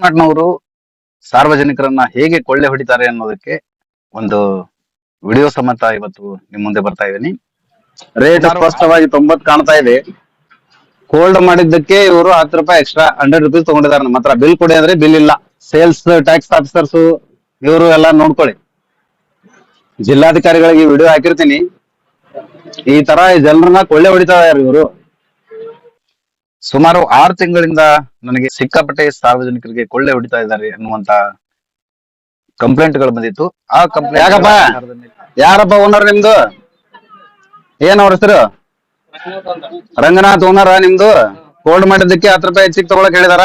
ಕರ್ನಾಟಕನವರು ಸಾರ್ವಜನಿಕರನ್ನ ಹೇಗೆ ಕೊಳ್ಳೆ ಹೊಡಿತಾರೆ ಅನ್ನೋದಕ್ಕೆ ಒಂದು ವಿಡಿಯೋ ಸಮೇತ ಇವತ್ತು ನಿಮ್ ಮುಂದೆ ಬರ್ತಾ ಇದ್ದೀನಿ. ರೇಟ್ ಸ್ಪಷ್ಟವಾಗಿ ತೊಂಬತ್ ಕಾಣ್ತಾ ಇದೆ. ಕೋಲ್ಡ್ ಮಾಡಿದ್ದಕ್ಕೆ ಇವರು ಹತ್ತು ರೂಪಾಯಿ ಎಕ್ಸ್ಟ್ರಾ ಹಂಡ್ರೆಡ್ ರುಪೀಸ್ ತಗೊಂಡಿದ್ದಾರೆ. ನಮ್ಮ ಹತ್ರ ಬಿಲ್ ಕೊಡಿ ಅಂದ್ರೆ ಬಿಲ್ ಇಲ್ಲ. ಸೇಲ್ಸ್ ಟ್ಯಾಕ್ಸ್ ಆಫೀಸರ್ಸ್ ಇವರು ಎಲ್ಲ ನೋಡ್ಕೊಳ್ಳಿ. ಜಿಲ್ಲಾಧಿಕಾರಿಗಳಿಗೆ ವಿಡಿಯೋ ಹಾಕಿರ್ತೀನಿ. ಈ ತರ ಜನರನ್ನ ಕೊಳ್ಳೆ ಹೊಡಿತಾ ಇದಾರೆ ಇವರು. ಸುಮಾರು ಆರು ತಿಂಗಳಿಂದ ನನಗೆ ಸಿಕ್ಕಾಪಟ್ಟೆ ಸಾರ್ವಜನಿಕರಿಗೆ ಕೊಳ್ಳೆ ಹೊಡಿತಾ ಇದ್ದಾರೆ ಅನ್ನುವಂತ ಕಂಪ್ಲೇಂಟ್ಗಳು ಬಂದಿತ್ತು. ಆ ಕಂಪ್ಲೇಂಟ್ ಯಾಕಪ್ಪ? ಯಾರಪ್ಪ ಓನರ್ ನಿಮ್ದು? ಏನ್ ಅವ್ರ ಹೆಸರು? ರಂಗನಾಥ್ ಓನರ್ ನಿಮ್ದು? ಕೋಲ್ಡ್ ಮಾಡಿದ್ದಕ್ಕೆ ಹತ್ತು ರೂಪಾಯಿ ಹೆಚ್ಚಿಗೆ ತಗೊಳಕ್ ಹೇಳಿದಾರ?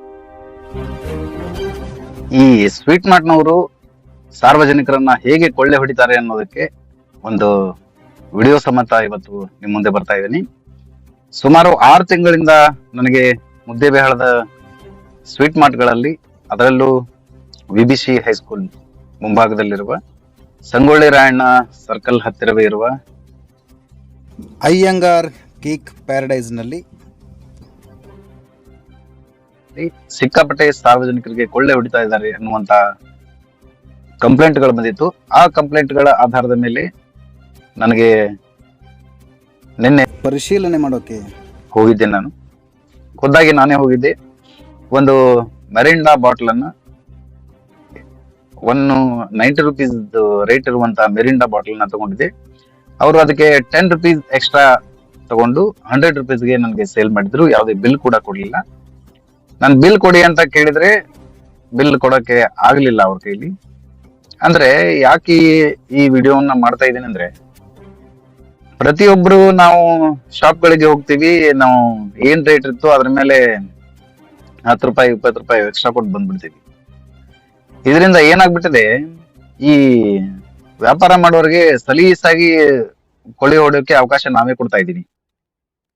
ಈ ಸ್ವೀಟ್ ಮಾರ್ಟ್ನವರು ಸಾರ್ವಜನಿಕರನ್ನ ಹೇಗೆ ಕೊಳ್ಳೆ ಹೊಡಿತಾರೆ ಅನ್ನೋದಕ್ಕೆ ಒಂದು ವಿಡಿಯೋ ಸಮೇತ ಇವತ್ತು ನಿಮ್ಮ ಮುಂದೆ ಬರ್ತಾ ಇದ್ದೀನಿ. ಸುಮಾರು ಆರು ತಿಂಗಳಿಂದ ನನಗೆ ಮುದ್ದೇಬೇಹಾಳದ ಸ್ವೀಟ್ ಮಾರ್ಟ್ಗಳಲ್ಲಿ ಅದರಲ್ಲೂ V B C high school ಮುಂಭಾಗದಲ್ಲಿರುವ Sangolli Rayanna circle ಹತ್ತಿರವೇ ಇರುವ ಅಯ್ಯಂಗಾರ್ ಕೇಕ್ ಪ್ಯಾರಡೈಸ್ನಲ್ಲಿ ಸಿಕ್ಕಾಪಟ್ಟೆ ಸಾರ್ವಜನಿಕರಿಗೆ ಕೊಳ್ಳೆ ಹೊಡಿತಾ ಇದ್ದಾರೆ ಅನ್ನುವಂತ ಕಂಪ್ಲೇಂಟ್ಗಳು ಬಂದಿತ್ತು. ಆ ಕಂಪ್ಲೇಂಟ್ಗಳ ಆಧಾರದ ಮೇಲೆ ನನಗೆ ನಿನ್ನೆ ಪರಿಶೀಲನೆ ಮಾಡೋಕೆ ಹೋಗಿದ್ದೆ ನಾನು. ಖುದ್ದಾಗಿ ನಾನೇ ಹೋಗಿದ್ದೆ. ಒಂದು ಮೆರಿಂಡಾ ಬಾಟಲ್ ಅನ್ನ ಒನ್ ನೈಂಟಿ ರುಪೀಸ್ ರೇಟ್ ಇರುವಂತ ಮೆರಿಂಡಾ ಬಾಟಲ್ ಅನ್ನ ತಗೊಂಡಿದ್ದೆ. ಅವರು ಅದಕ್ಕೆ ಟೆನ್ ರುಪೀಸ್ ಎಕ್ಸ್ಟ್ರಾ ತಗೊಂಡು ಹಂಡ್ರೆಡ್ ರುಪೀಸ್ಗೆ ನನಗೆ ಸೇಲ್ ಮಾಡಿದ್ರು. ಯಾವುದೇ ಬಿಲ್ ಕೂಡ ಕೊಡ್ಲಿಲ್ಲ. ನಾನು ಬಿಲ್ ಕೊಡಿ ಅಂತ ಕೇಳಿದ್ರೆ ಬಿಲ್ ಕೊಡೋಕೆ ಆಗ್ಲಿಲ್ಲ ಅವ್ರ ಕೈಲಿ. ಅಂದ್ರೆ ಯಾಕೆ ಈ- ವಿಡಿಯೋವನ್ನ ಮಾಡ್ತಾ ಇದ್ದೀನಿ ಅಂದ್ರೆ ಪ್ರತಿಯೊಬ್ರು ನಾವು ಶಾಪ್ ಗಳಿಗೆ ಹೋಗ್ತೀವಿ, ನಾವು ಏನ್ ರೇಟ್ ಇತ್ತು ಅದ್ರ ಮೇಲೆ ಹತ್ತು ರೂಪಾಯಿ, ಇಪ್ಪತ್ತು ರೂಪಾಯಿ ಎಕ್ಸ್ಟ್ರಾ ಕೊಟ್ಟು ಬಂದ್ಬಿಡ್ತೀವಿ. ಇದರಿಂದ ಏನಾಗ್ಬಿಟ್ಟಿದೆ, ಈ ವ್ಯಾಪಾರ ಮಾಡೋರಿಗೆ ಸಲೀಸಾಗಿ ಕೊಳಿ ಹೊಡೋಕೆ ಅವಕಾಶ ನಾವೇ ಕೊಡ್ತಾ ಇದ್ದೀನಿ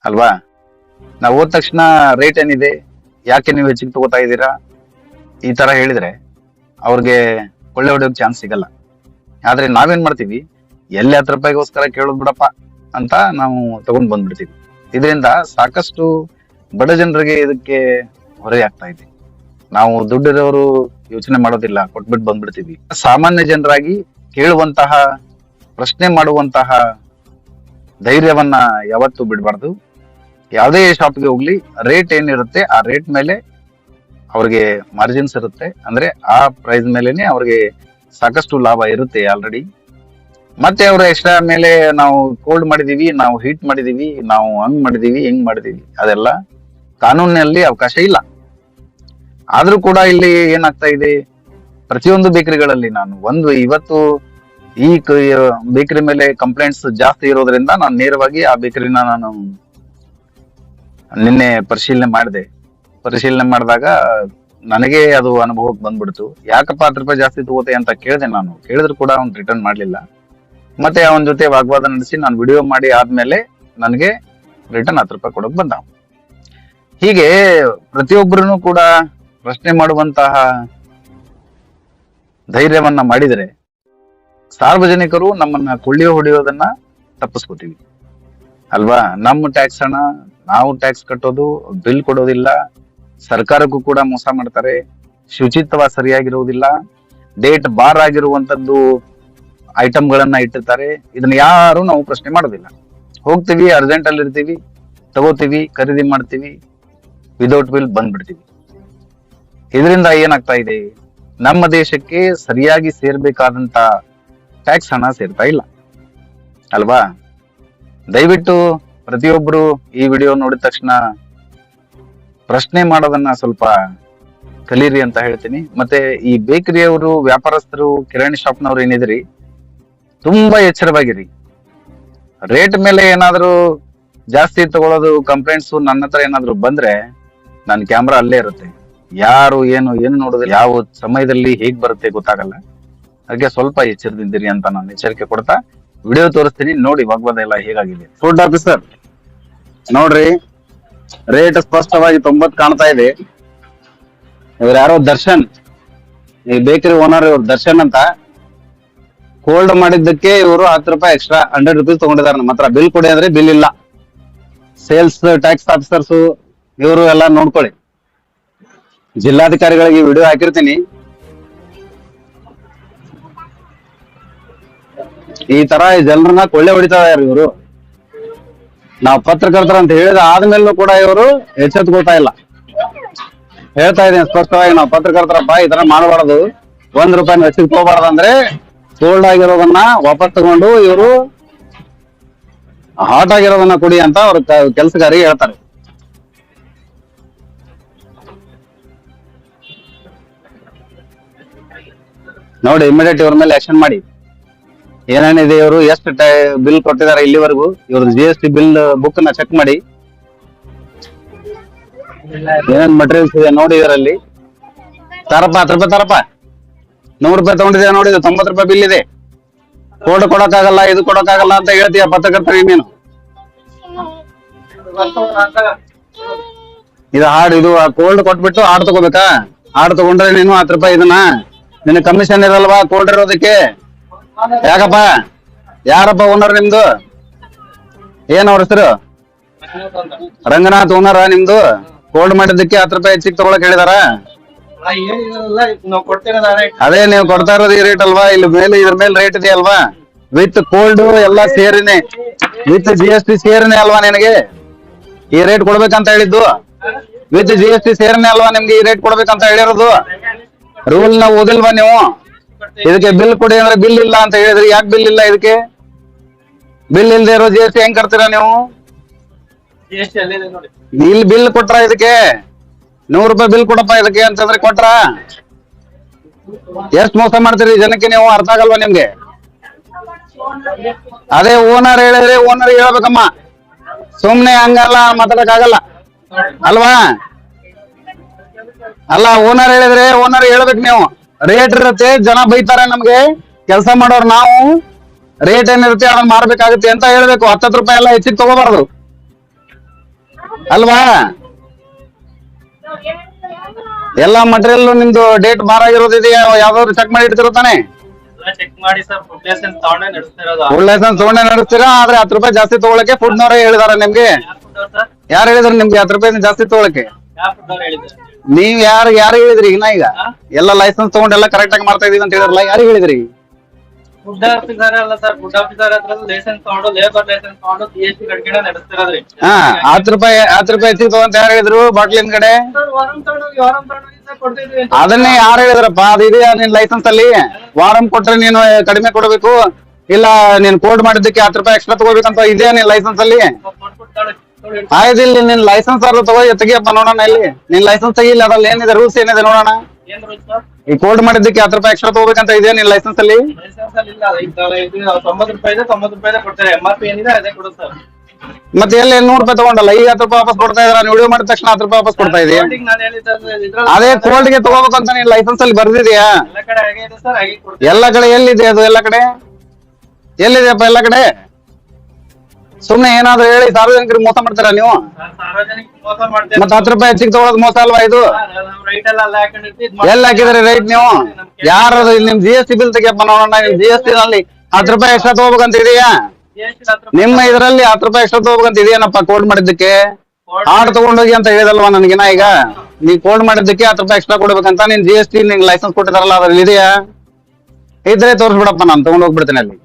ಅಲ್ವಾ? ನಾವು ಹೋದ ತಕ್ಷಣ ರೇಟ್ ಏನಿದೆ ಯಾಕೆ ನೀವು ಹೆಚ್ಚಿಗೆ ತಗೋತಾ ಇದ್ದೀರಾ? ಈ ತರ ಹೇಳಿದ್ರೆ ಅವ್ರಿಗೆ ಒಳ್ಳೆ ಹೊಡೆಯೋಕೆ ಚಾನ್ಸ್ ಸಿಗಲ್ಲ. ಆದ್ರೆ ನಾವೇನ್ ಮಾಡ್ತೀವಿ? ಎಲ್ಲಿ ಹತ್ತು ರೂಪಾಯಿಗೋಸ್ಕರ ಕೇಳೋದ್ ಬಿಡಪ್ಪ ಅಂತ ನಾವು ತಗೊಂಡ್ ಬಂದ್ಬಿಡ್ತೀವಿ. ಇದರಿಂದ ಸಾಕಷ್ಟು ಬಡ ಜನರಿಗೆ ಇದಕ್ಕೆ ಹೊರೆ ಆಗ್ತಾ ಇದೆ. ನಾವು ದುಡ್ಡಿರೋರು ಯೋಚನೆ ಮಾಡೋದಿಲ್ಲ ಕೊಟ್ಬಿಟ್ಟು ಬಂದ್ಬಿಡ್ತೀವಿ. ಸಾಮಾನ್ಯ ಜನರಾಗಿ ಕೇಳುವಂತಹ, ಪ್ರಶ್ನೆ ಮಾಡುವಂತಹ ಧೈರ್ಯವನ್ನ ಯಾವತ್ತೂ ಬಿಡಬಾರ್ದು. ಯಾವುದೇ ಶಾಪ್ಗೆ ಹೋಗ್ಲಿ ರೇಟ್ ಏನಿರುತ್ತೆ, ಆ ರೇಟ್ ಮೇಲೆ ಅವ್ರಿಗೆ ಮಾರ್ಜಿನ್ಸ್ ಇರುತ್ತೆ. ಅಂದ್ರೆ ಆ ಪ್ರೈಸ್ ಮೇಲೆನೆ ಅವ್ರಿಗೆ ಸಾಕಷ್ಟು ಲಾಭ ಇರುತ್ತೆ ಆಲ್ರೆಡಿ ಮತ್ತೆ ಅವ್ರ ಎಕ್ಸ್ಟ್ರಾ ಮೇಲೆ ನಾವು ಕೋಲ್ಡ್ ಮಾಡಿದೀವಿ, ನಾವು ಹೀಟ್ ಮಾಡಿದೀವಿ, ನಾವು ಹಂಗ್ ಮಾಡಿದೀವಿ ಹೆಂಗ್ ಮಾಡಿದೀವಿ. ಅದೆಲ್ಲ ಕಾನೂನಿನಲ್ಲಿ ಅವಕಾಶ ಇಲ್ಲ. ಆದ್ರೂ ಕೂಡ ಇಲ್ಲಿ ಏನಾಗ್ತಾ ಇದೆ? ಪ್ರತಿಯೊಂದು ಬೇಕರಿಗಳಲ್ಲಿ ನಾನು ಒಂದು, ಇವತ್ತು ಈ ಬೇಕರಿ ಮೇಲೆ ಕಂಪ್ಲೇಂಟ್ಸ್ ಜಾಸ್ತಿ ಇರೋದ್ರಿಂದ ನಾನು ನೇರವಾಗಿ ಆ ಬೇಕರಿನ ನಾನು ನಿನ್ನೆ ಪರಿಶೀಲನೆ ಮಾಡಿದೆ. ಪರಿಶೀಲನೆ ಮಾಡಿದಾಗ ನನಗೆ ಅದು ಅನುಭವಕ್ಕೆ ಬಂದ್ಬಿಡ್ತು. ಯಾಕಪ್ಪ ಹತ್ತು ರೂಪಾಯಿ ಜಾಸ್ತಿ ತಗೋತೆ ಅಂತ ಕೇಳಿದೆ ನಾನು. ಕೇಳಿದ್ರು ಕೂಡ ಅವ್ನು ರಿಟರ್ನ್ ಮಾಡಲಿಲ್ಲ. ಮತ್ತೆ ಅವನ ಜೊತೆ ವಾಗ್ವಾದ ನಡೆಸಿ ನಾನು ವಿಡಿಯೋ ಮಾಡಿ ಆದ್ಮೇಲೆ ನನಗೆ ರಿಟರ್ನ್ ಹತ್ತು ರೂಪಾಯಿ ಕೊಡಕ್ ಬಂದ. ಹೀಗೆ ಪ್ರತಿಯೊಬ್ಬರೂ ಕೂಡ ಪ್ರಶ್ನೆ ಮಾಡುವಂತಹ ಧೈರ್ಯವನ್ನ ಮಾಡಿದರೆ ಸಾರ್ವಜನಿಕರು ನಮ್ಮನ್ನ ಕೊಳ್ಳಿ ಹೊಡೆಯೋದನ್ನ ತಪ್ಪಿಸ್ಕೋತೀವಿ. ಅಲ್ವಾ? ನಮ್ಮ ಟ್ಯಾಕ್ಸ್ ಹಣ ನಾವು ಟ್ಯಾಕ್ಸ್ ಕಟ್ಟೋದು ಬಿಲ್ ಕೊಡೋದಿಲ್ಲ, ಸರ್ಕಾರಕ್ಕೂ ಕೂಡ ಮೋಸ ಮಾಡ್ತಾರೆ, ಶುಚಿತ್ವ ಸರಿಯಾಗಿರುವುದಿಲ್ಲ ಡೇಟ್ ಬಾರ್ ಆಗಿರುವಂತದ್ದು ಐಟಮ್ಗಳನ್ನ ಇಟ್ಟಿರ್ತಾರೆ, ಇದನ್ನ ಯಾರು ನಾವು ಪ್ರಶ್ನೆ ಮಾಡೋದಿಲ್ಲ. ಹೋಗ್ತೀವಿ ಅರ್ಜೆಂಟ್ ಅಲ್ಲಿ ಇರ್ತೀವಿ, ತಗೋತೀವಿ, ಖರೀದಿ ಮಾಡ್ತೀವಿ ವಿದೌಟ್ ಬಿಲ್ ಬಂದ್ಬಿಡ್ತೀವಿ. ಇದರಿಂದ ಏನಾಗ್ತಾ ಇದೆ? ನಮ್ಮ ದೇಶಕ್ಕೆ ಸರಿಯಾಗಿ ಸೇರ್ಬೇಕಾದಂತ ಟ್ಯಾಕ್ಸ್ ಹಣ ಸೇರ್ತಾ ಇಲ್ಲ. ಅಲ್ವಾ? ದಯವಿಟ್ಟು ಪ್ರತಿಯೊಬ್ರು ಈ ವಿಡಿಯೋ ನೋಡಿದ ತಕ್ಷಣ ಪ್ರಶ್ನೆ ಮಾಡೋದನ್ನ ಸ್ವಲ್ಪ ಕಲೀರಿ ಅಂತ ಹೇಳ್ತೀನಿ. ಮತ್ತೆ ಈ ಬೇಕರಿಯವರು, ವ್ಯಾಪಾರಸ್ಥರು, ಕಿರಾಣಿ ಶಾಪ್ನವ್ರು ಏನಿದ್ರಿ ತುಂಬಾ ಎಚ್ಚರವಾಗಿರಿ. ರೇಟ್ ಮೇಲೆ ಏನಾದರೂ ಜಾಸ್ತಿ ತಗೊಳ್ಳೋದು ಕಂಪ್ಲೇಂಟ್ಸ್ ನನ್ನ ಹತ್ರ ಏನಾದ್ರು ಬಂದ್ರೆ ನನ್ನ ಕ್ಯಾಮ್ರಾ ಅಲ್ಲೇ ಇರುತ್ತೆ. ಯಾರು, ಏನು ಏನು ನೋಡಿದ್ರೆ ಯಾವ ಸಮಯದಲ್ಲಿ ಹೇಗ್ ಬರುತ್ತೆ ಗೊತ್ತಾಗಲ್ಲ. ಅದಕ್ಕೆ ಸ್ವಲ್ಪ ಎಚ್ಚರದಿಂದಿರಿ ಅಂತ ನಾನು ಎಚ್ಚರಿಕೆ ಕೊಡ್ತಾ ವಿಡಿಯೋ ತೋರಿಸ್ತೀನಿ. ನೋಡಿ, ವಾಗ್ವಾದ ಎಲ್ಲ ಹೇಗಾಗಿದೆ. ಫುಡ್ ಆಫೀಸರ್ ನೋಡ್ರಿ ರೇಟ್ ಸ್ಪಷ್ಟವಾಗಿ ತೊಂಬತ್ ಕಾಣ್ತಾ ಇದೆ. ಇವ್ರ ಯಾರೋ ದರ್ಶನ್. ಈ ಬೇಕರಿ ಓನರ್ ಇವ್ರ ದರ್ಶನ್ ಅಂತ. ಕೋಲ್ಡ್ ಮಾಡಿದ್ದಕ್ಕೆ ಇವರು ಹತ್ತು ರೂಪಾಯಿ ಎಕ್ಸ್ಟ್ರಾ ಹಂಡ್ರೆಡ್ ರುಪೀಸ್ ತಗೊಂಡಿದ್ದಾರೆ. ನಮ್ಮ ಹತ್ರ ಬಿಲ್ ಕೊಡಿ ಅಂದ್ರೆ ಬಿಲ್ ಇಲ್ಲ. ಸೇಲ್ಸ್ ಟ್ಯಾಕ್ಸ್ ಆಫೀಸರ್ಸ್ ಇವರು ಎಲ್ಲ ನೋಡ್ಕೊಳ್ಳಿ. ಜಿಲ್ಲಾಧಿಕಾರಿಗಳಿಗೆ ವಿಡಿಯೋ ಹಾಕಿರ್ತೀನಿ. ಈ ತರ ಜನರನ್ನ ಕೊಳ್ಳೆ ಹೊಡಿತಾ ಇವರು? ನಾವು ಪತ್ರಕರ್ತರ ಅಂತ ಹೇಳಿದ ಆದ್ಮೇಲೂ ಕೂಡ ಇವರು ಎಚ್ಚೆತ್ಕೊಳ್ತಾ ಇಲ್ಲ. ಹೇಳ್ತಾ ಇದ್ದೀನಿ ಸ್ಪಷ್ಟವಾಗಿ, ನಾವು ಪತ್ರಕರ್ತರಪ್ಪ ಈ ತರ ಮಾಡಬಾರದು. ಒಂದ್ ರೂಪಾಯಿ ಹೆಚ್ಚಿಗೆ ತಗೋಬಾರ್ದು ಅಂದ್ರೆ ಸೋಲ್ಡ್ ಆಗಿರೋದನ್ನ ವಾಪಸ್ ತಗೊಂಡು ಇವರು ಹಾಟ್ ಆಗಿರೋದನ್ನ ಕೊಡಿ ಅಂತ ಅವ್ರ ಕೆಲಸಗಾರಿಗೆ ಹೇಳ್ತಾರೆ. ನೋಡಿ ಇಮಿಡಿಯೇಟ್ ಇವ್ರ ಮೇಲೆ ಆಕ್ಷನ್ ಮಾಡಿ. ಏನೇನಿದೆ ಇವರು, ಎಷ್ಟು ಬಿಲ್ ಕೊಟ್ಟಿದ್ದಾರೆ ಇಲ್ಲಿವರೆಗೂ? ಇವ್ರದ್ದು ಜಿ ಎಸ್ ಟಿ ಬಿಲ್ ಬುಕ್ನ ಚೆಕ್ ಮಾಡಿ. ಏನೇನ್ ಮಟೀರಿಯಲ್ಸ್ ಇದೆ ನೋಡಿ ಇದರಲ್ಲಿ. ತರಪ್ಪ, ಹತ್ತು ರೂಪಾಯಿ ತರಪ್ಪ. ನೂರು ರೂಪಾಯಿ ತಗೊಂಡಿದ್ಯಾ ನೋಡಿ ತೊಂಬತ್ತು ರೂಪಾಯಿ ಬಿಲ್ ಇದೆ. ಕೋಡ್ ಕೊಡಕ್ಕಾಗಲ್ಲ, ಇದು ಕೊಡಕ್ಕಾಗಲ್ಲ ಅಂತ ಹೇಳ್ತೀಯ ಪತ್ರಕರ್ತರಿಗೆ ನೀನು? ಇದು ಹಾಡು, ಇದು ಕೋಲ್ಡ್ ಕೊಟ್ಬಿಟ್ಟು ಹಾಡು ತಗೋಬೇಕಾ? ಹಾಡು ತಗೊಂಡ್ರೆ ನೀನು ಹತ್ತು ರೂಪಾಯಿ ಇದನ್ನ? ನಿನ್ನ ಕಮಿಷನ್ ಇರಲ್ವಾ? ಕೋಲ್ಡ್ ಇರೋದಕ್ಕೆ? ಯಾಕಪ್ಪ? ಯಾರಪ್ಪ ಓನರ್ ನಿಮ್ದು? ಏನ್ ಅವ್ರ ಹೆಸರು? ರಂಗನಾಥ್ ಓನರ ನಿಮ್ದು? ಕೋಲ್ಡ್ ಮಾಡಿದ್ದಕ್ಕೆ ಹತ್ತು ರೂಪಾಯಿ ಹೆಚ್ಚಿಗೆ ತಗೊಳಕ್ ಹೇಳಿದಾರ? ಅದೇ ನೀವು ಕೊಡ್ತಾ ಇರೋದು ಈ ರೇಟ್ ಅಲ್ವಾ? ಇಲ್ಲಿ ಮೇಲೆ ಇದ್ರ ಮೇಲೆ ರೇಟ್ ಇದೆ ಅಲ್ವಾ? ವಿತ್ ಕೋಲ್ಡ್ ಎಲ್ಲ ಸೇರಿನೇ ವಿತ್ ಜಿ ಎಸ್ ಟಿ ಸೇರಿನೇ ಅಲ್ವಾ ನಿನಗೆ? ಈ ರೇಟ್ ಕೊಡ್ಬೇಕಂತ ಹೇಳಿದ್ದು? ವಿತ್ ಜಿ ಎಸ್ ಟಿ ಸೇರಿನೇ ಅಲ್ವಾ ನಿಮ್ಗೆ ಈ ರೇಟ್ ಕೊಡ್ಬೇಕಂತ ಹೇಳಿರೋದು? ರೂಲ್ನ ಓದಿಲ್ವಾ ನೀವು? ಇದಕ್ಕೆ ಬಿಲ್ ಕೊಡಿ ಅಂದ್ರೆ ಬಿಲ್ ಇಲ್ಲ ಅಂತ ಹೇಳಿದ್ರಿ. ಯಾಕೆ ಬಿಲ್ ಇಲ್ಲ ಇದಕ್ಕೆ? ಬಿಲ್ ಇಲ್ಲದೆ ಇರೋ ಜಿ ಎಸ್ ಟಿ ಹೆಂಗ್ ಕಟ್ತೀರಾ ನೀವು? ಇಲ್ಲಿ ಬಿಲ್ ಕೊಟ್ರ ಇದಕ್ಕೆ? ನೂರು ರೂಪಾಯಿ ಬಿಲ್ ಕೊಡಪ್ಪ ಇದಕ್ಕೆ ಅಂತಂದ್ರೆ ಕೊಟ್ರ? ಎಷ್ಟ್ ಮೋಸ ಮಾಡ್ತೀರಿ ಜನಕ್ಕೆ ನೀವು? ಅರ್ಥ ಆಗಲ್ವಾ ನಿಮ್ಗೆ? ಅದೇ ಓನರ್ ಹೇಳಿದ್ರೆ ಓನರ್ ಹೇಳ್ಬೇಕಮ್ಮ. ಸುಮ್ನೆ ಹಂಗಲ್ಲ ಮಾತಾಡಕ್ ಆಗಲ್ಲ ಅಲ್ವಾ? ಅಲ್ಲ ಓನರ್ ಹೇಳಿದ್ರೆ ಓನರ್ ಹೇಳ್ಬೇಕು ನೀವು. ರೇಟ್ ಇರುತ್ತೆ ಜನ ಬೈತಾರೆ ನಮ್ಗೆ. ಕೆಲಸ ಮಾಡೋರು ನಾವು. ರೇಟ್ ಏನಿರುತ್ತೆ ಅದನ್ನ ಮಾರ್ಬೇಕಾಗುತ್ತೆ ಅಂತ ಹೇಳ್ಬೇಕು. ಹತ್ತತ್ತು ರೂಪಾಯಿ ಎಲ್ಲ ಹೆಚ್ಚಿಗೆ ತಗೋಬಾರ್ದು. ಅಲ್ವಾ? ಎಲ್ಲಾ ಮಟೀರಿಯಲ್ ನಿಮ್ದು ಡೇಟ್ ಬಾರಾಗಿರೋದಿದೆಯಾ ಯಾವ್ದಾದ್ರು ಚೆಕ್ ಮಾಡಿ ಇಡ್ತಿರೋ ತಾನೆ? ಫುಡ್ ಲೈಸೆನ್ಸ್ ತಗೊಂಡೇ ನಡೆಸ್ತೀರಾ? ಆದ್ರೆ ಹತ್ತು ರೂಪಾಯಿ ಜಾಸ್ತಿ ತಗೊಳಕ್ಕೆ ಫುಡ್ ನವರೇ ಹೇಳಿದಾರ ನಿಮ್ಗೆ. ಯಾರು ಹೇಳಿದ್ರು ನಿಮ್ಗೆ ಹತ್ತು ರೂಪಾಯಿ ಜಾಸ್ತಿ ತಗೊಳಕ್ಕೆ? ನೀವ್ ಯಾರು ಯಾರು ಹೇಳಿದ್ರಿ ಇನ್ನ ಈಗ? ಎಲ್ಲ ಲೈಸೆನ್ಸ್ ತಗೊಂಡೆಲ್ಲ ಕರೆಕ್ಟ್ ಆಗಿ ಮಾಡ್ತಾ ಇದೀವಿ ಅಂತ ಹೇಳಿದ್ರಲ್ಲ ಯಾರು ಹೇಳಿದ್ರಿ ಫುಡ್ ಆಫೀಸರ್ ಅಲ್ಲ ಸರ್ ಫುಡ್ ಆಫೀಸರ್ ಹತ್ರ ಲೈಸೆನ್ಸ್ ತಗೊಂಡು ಲೇಬರ್ ಲೈಸೆನ್ಸ್ ತಗೊಂಡು ಜಿ ಎಸ್ ಟಿ ಕಟ್ಕೊಂಡು ನಡೆಸ್ತಿರೋದ್ರಿ. ಹಾ ಹತ್ತು ರೂಪಾಯಿ ಹತ್ತು ರೂಪಾಯಿ ಹೆಚ್ಚಿಗೆ ತಗೊಂತ ಯಾರು ಹೇಳಿದ್ರು? ಬಾಟ್ಲಿನ ಕಡೆ? ಸರ್ ವಾರಂ ತಗೊಂಡೋಗಿ ವಾರಂ ತಗೊಂಡೋಗಿ ಕೊಡ್ತಿದ್ವಿ. ಅಂತ. ಅದನ್ನೇ ಯಾರು ಹೇಳಿದ್ರಪ್ಪ? ಅದು ಇದೆಯಾ ನಿನ್ ಲೈಸೆನ್ಸ್ ಅಲ್ಲಿ? ವಾರಂ ಕೊಟ್ರೆ ನೀನು ಕಡಿಮೆ ಕೊಡಬೇಕು? ಇಲ್ಲ ನೀನ್ ಕೋಡ್ ಮಾಡಿದ್ದಕ್ಕೆ ಹತ್ತು ರೂಪಾಯಿ ಎಕ್ಸ್ಟ್ರಾ ತಗೋಬೇಕಂತ ಇದೆಯಾ ನಿನ್ ಲೈಸೆನ್ಸ್ ಅಲ್ಲಿ? ಇಲ್ಲಿ ನಿನ್ ಲೈಸೆನ್ಸ್ ಆದ್ರೂ ತಗೋ ತೆಗಿಯಪ್ಪ ನೋಡೋಣ ಇಲ್ಲಿ. ನಿನ್ ಲೈಸೆನ್ಸ್ ತೆಗಿಲ್ಲ ಅದಲ್ಲ ಏನಿದೆ ರೂಲ್ಸ್ ಏನಿದೆ ನೋಡೋಣ. ಈ ಕೋಲ್ಡ್ ಮಾಡಿದ್ದಕ್ಕೆ ಹತ್ತು ರೂಪಾಯಿ ಎಕ್ಸ್ಟ್ರಾ ತಗೋಬೇಕಂತ ಇದೆಯಾ ನಿನ್ ಲೈಸೆನ್ಸ್ ಅಲ್ಲಿ? ಮತ್ತೆ ಎಲ್ಲಿ ನೂರು ರೂಪಾಯಿ ತಗೊಂಡಲ್ಲ? ಈಗ ಹತ್ತು ರೂಪಾಯಿ ವಾಪಸ್ ಕೊಡ್ತಾ ಇದ್ರ ವಿಡಿಯೋ ಮಾಡಿದ ತಕ್ಷಣ ಹತ್ತು ರೂಪಾಯಿ ವಾಪಸ್ ಕೊಡ್ತಾ ಇದೆಯಾ? ಅದೇ ಕೋಲ್ಡ್ಗೆ ತಗೋಬೇಕಂತ ನೀನ್ ಲೈಸೆನ್ಸ್ ಅಲ್ಲಿ ಬರ್ದಿದ್ಯಾ? ಎಲ್ಲ ಕಡೆ ಎಲ್ಲಿದೆ ಅದು? ಎಲ್ಲ ಕಡೆ? ಎಲ್ಲಿದೆಯಪ್ಪ ಎಲ್ಲ ಕಡೆ? ಸುಮ್ನೆ ಏನಾದ್ರು ಹೇಳಿ ಸಾರ್ವಜನಿಕರಿಗೆ ಮೋಸ ಮಾಡ್ತೀರಾ ನೀವು? ಮತ್ತ ಹತ್ತು ರೂಪಾಯಿ ಹೆಚ್ಚಿಗೆ ತಗೊಳೋದು ಮೋಸ ಅಲ್ವಾ ಇದು? ಎಲ್ಲ ಹಾಕಿದ್ರಿ ರೈಟ್ ನೀವು? ಯಾರು ನಿಮ್ ಜಿ ಎಸ್ ಟಿ ಬಿಲ್ ತೆಗಿಯಪ್ಪ ನೋಡೋಣ ನಿಮ್ ಜಿ ಎಸ್ ಟಿ ನಲ್ಲಿ ಹತ್ತು ರೂಪಾಯಿ ಎಕ್ಸ್ಟ್ರಾ ತಗೋಬೇಕಂತ ಇದೆಯಾ? ನಿಮ್ಮ ಇದರಲ್ಲಿ ಹತ್ತು ರೂಪಾಯಿ ಎಕ್ಸ್ಟ್ರಾ ತಗೋಬೇಕಂತ ಇದೆಯೇನಪ್ಪ ಕೋಡ್ ಮಾಡಿದ್ದಕ್ಕೆ? ಹಾಡ್ ತಗೊಂಡೋಗಿ ಅಂತ ಹೇಳಿದಲ್ವಾ ನನಗಿನ ಈಗ? ನೀ ಕೋಡ್ ಮಾಡಿದ್ದಕ್ಕೆ ಹತ್ತು ರೂಪಾಯಿ ಎಕ್ಸ್ಟ್ರಾ ಕೊಡ್ಬೇಕಂತ ನೀನ್ ಜಿ ಎಸ್ ಟಿ ನಿಂಗೆ ಲೈಸೆನ್ಸ್ ಕೊಟ್ಟಿದಾರಲ್ಲ ಅದ್ರಲ್ಲಿ ಇದೆಯಾ? ಇದ್ರೆ ತೋರಿಸ್ಬಿಡಪ್ಪ ನಾನು ತಗೊಂಡ್ ಹೋಗ್ಬಿಡ್ತೇನೆ ಅಲ್ಲಿ.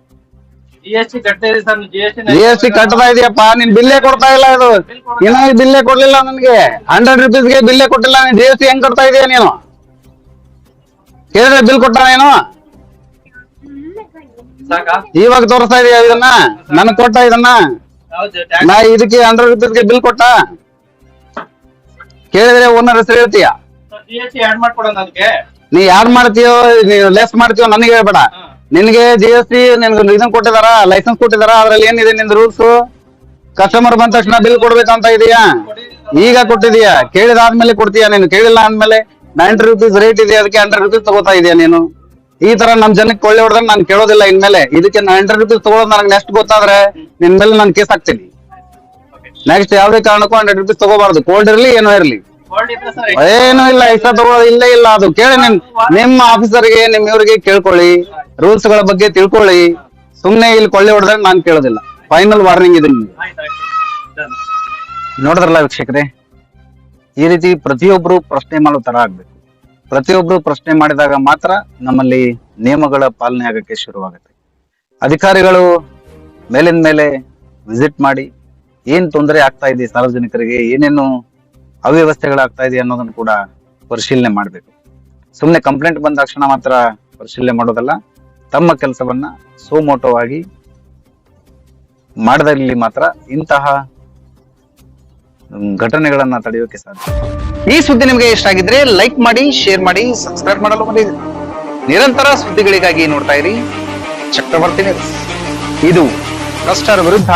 ಜಿ ಎಸ್ ಟಿ ಕಟ್ತಾ ಇದೆಯಪ್ಪ ನೀನ್ ಬಿಲ್ಲೇ ಕೊಡ್ತಾ ಇಲ್ಲ ಇದು. ಏನಾದ್ರು ಬಿಲ್ಲೇ ಕೊಡ್ಲಿಲ್ಲ ನನ್ಗೆ. ಹಂಡ್ರೆಡ್ ರುಪೀಸ್ಗೆ ಬಿಲ್ಲೇ ಕೊಟ್ಟಿಲ್ಲ ನೀನ್ ಜಿ ಎಸ್ ಟಿ ಹೆಂಗ್ ಕಟ್ತಾ ಇದೀಯ ನೀನು? ಕೇಳಿದ್ರೆ ಬಿಲ್ ಕೊಟ್ಟ ನೀನು? ಇವಾಗ ತೋರಿಸ್ತಾ ಇದೀಯ ಇದನ್ನ? ನನಗ್ ಕೊಟ್ಟ ಇದನ್ನ? ನಾ ಇದಕ್ಕೆ ಹಂಡ್ರೆಡ್ ರುಪೀಸ್ಗೆ ಬಿಲ್ ಕೊಟ್ಟ? ಕೇಳಿದ್ರೆ ಓನರ್ ಹೆಸರು ಹೇಳ್ತೀಯ? ನೀ ಯಾರ್ ಮಾಡ್ತೀಯೋ ನೀವು ಲೆಸ್ ಮಾಡ್ತೀಯೋ ನನಗೆ ಹೇಳ್ಬೇಡ. ನಿನ್ಗೆ ಜಿ ಎಸ್ ಟಿ ನಿನ್ಗೆ ಇದನ್ ಕೊಟ್ಟಿದಾರ ಲೈಸೆನ್ಸ್ ಕೊಟ್ಟಿದಾರ, ಅದ್ರಲ್ಲಿ ಏನಿದೆ ನಿನ್ ರೂಲ್ಸ್ ಕಸ್ಟಮರ್ ಬಂದ ತಕ್ಷಣ ಬಿಲ್ ಕೊಡ್ಬೇಕಂತ ಇದೆಯಾ? ಈಗ ಕೊಟ್ಟಿದೀಯಾ? ಕೇಳಿದಾದ್ಮೇಲೆ ಕೊಡ್ತೀಯಾ ನೀನು? ಕೇಳಿಲ್ಲ ಅಂದ್ಮೇಲೆ ನೈಂಟಿ ರುಪೀಸ್ ರೇಟ್ ಇದೆ, ಅದಕ್ಕೆ ಹಂಡ್ರೆಡ್ ರುಪೀಸ್ ತಗೋತಾ ಇದೀಯಾ ನೀನು? ಈ ತರ ನಮ್ ಜನಕ್ಕೆ ಕೊಳ್ಳೆ ಹೊಡೆದ್ರೆ ನಾನು ಕೇಳೋದಿಲ್ಲ ಇನ್ಮೇಲೆ. ಇದಕ್ಕೆ ಹಂಡ್ರೆಡ್ ರುಪೀಸ್ ತಗೊಳೋದು ನನಗೆ ನೆಕ್ಸ್ಟ್ ಗೊತ್ತಾದ್ರೆ ನಿನ್ ಮೇಲೆ ನಾನು ಕೇಸ್ ಹಾಕ್ತೀನಿ. ನೆಕ್ಸ್ಟ್ ಯಾವ್ದೇ ಕಾರಣಕ್ಕೂ ಹಂಡ್ರೆಡ್ ರುಪೀಸ್ ತಗೋಬಾರ್ದು. ಕೋಲ್ಡ್ ಇರಲಿ, ಏನೋ ಇರ್ಲಿ. ಏನು ಇಲ್ಲ ಇಷ್ಟ ತಗೊಳ್ಳೋದು ಇಲ್ಲೇ ಇಲ್ಲ ಅದು. ಕೇಳಿ ನಿಮ್ ನಿಮ್ಮ ಆಫೀಸರ್ಗೆ ನಿಮ್ ಇವ್ರಿಗೆ ಕೇಳ್ಕೊಳ್ಳಿ. ರೂಲ್ಸ್ಗಳ ಬಗ್ಗೆ ತಿಳ್ಕೊಳ್ಳಿ. ಸುಮ್ನೆ ಇಲ್ಲಿ ಕೊಳ್ಳೆ ಹೊಡೆದ್ರೆ ನಾನ್ ಕೇಳೋದಿಲ್ಲ. ಫೈನಲ್ ವಾರ್ನಿಂಗ್ ಇದೆ ನಿಮ್ಗೆ. ನೋಡಿದ್ರಲ್ಲ ವೀಕ್ಷಕರೇ? ಈ ರೀತಿ ಪ್ರತಿಯೊಬ್ರು ಪ್ರಶ್ನೆ ಮಾಡೋ ತರ ಆಗ್ಬೇಕು. ಪ್ರತಿಯೊಬ್ರು ಪ್ರಶ್ನೆ ಮಾಡಿದಾಗ ಮಾತ್ರ ನಮ್ಮಲ್ಲಿ ನಿಯಮಗಳ ಪಾಲನೆ ಆಗಕ್ಕೆ ಶುರುವಾಗುತ್ತೆ. ಅಧಿಕಾರಿಗಳು ಮೇಲಿನ ಮೇಲೆ ವಿಸಿಟ್ ಮಾಡಿ ಏನ್ ತೊಂದರೆ ಆಗ್ತಾ ಇದೆ ಸಾರ್ವಜನಿಕರಿಗೆ ಏನೇನು ಅವ್ಯವಸ್ಥೆಗಳಾಗ್ತಾ ಇದೆ ಅನ್ನೋದನ್ನು ಕೂಡ ಪರಿಶೀಲನೆ ಮಾಡಬೇಕು. ಸುಮ್ಮನೆ ಕಂಪ್ಲೇಂಟ್ ಬಂದ ತಕ್ಷಣ ಮಾತ್ರ ಪರಿಶೀಲನೆ ಮಾಡೋದಲ್ಲ, ತಮ್ಮ ಕೆಲಸವನ್ನ ಸೋಮೋಟವಾಗಿ ಮಾಡದಲ್ಲಿ ಮಾತ್ರ ಇಂತಹ ಘಟನೆಗಳನ್ನ ತಡೆಯೋಕೆ ಸಾಧ್ಯ. ಈ ಸುದ್ದಿ ನಿಮಗೆ ಇಷ್ಟ ಆಗಿದ್ರೆ ಲೈಕ್ ಮಾಡಿ ಶೇರ್ ಮಾಡಿ ಸಬ್ಸ್ಕ್ರೈಬ್ ಮಾಡಲು ಮರೆಯದಿರಿ ನಿರಂತರ ಸುದ್ದಿಗಳಿಗಾಗಿ ನೋಡ್ತಾ ಇರಿ. ಚಕ್ರವರ್ತಿ ಇದು ಭ್ರಷ್ಟರ ವಿರುದ್ಧ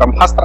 ಬ್ರಹ್ಮಾಸ್ತ್ರ.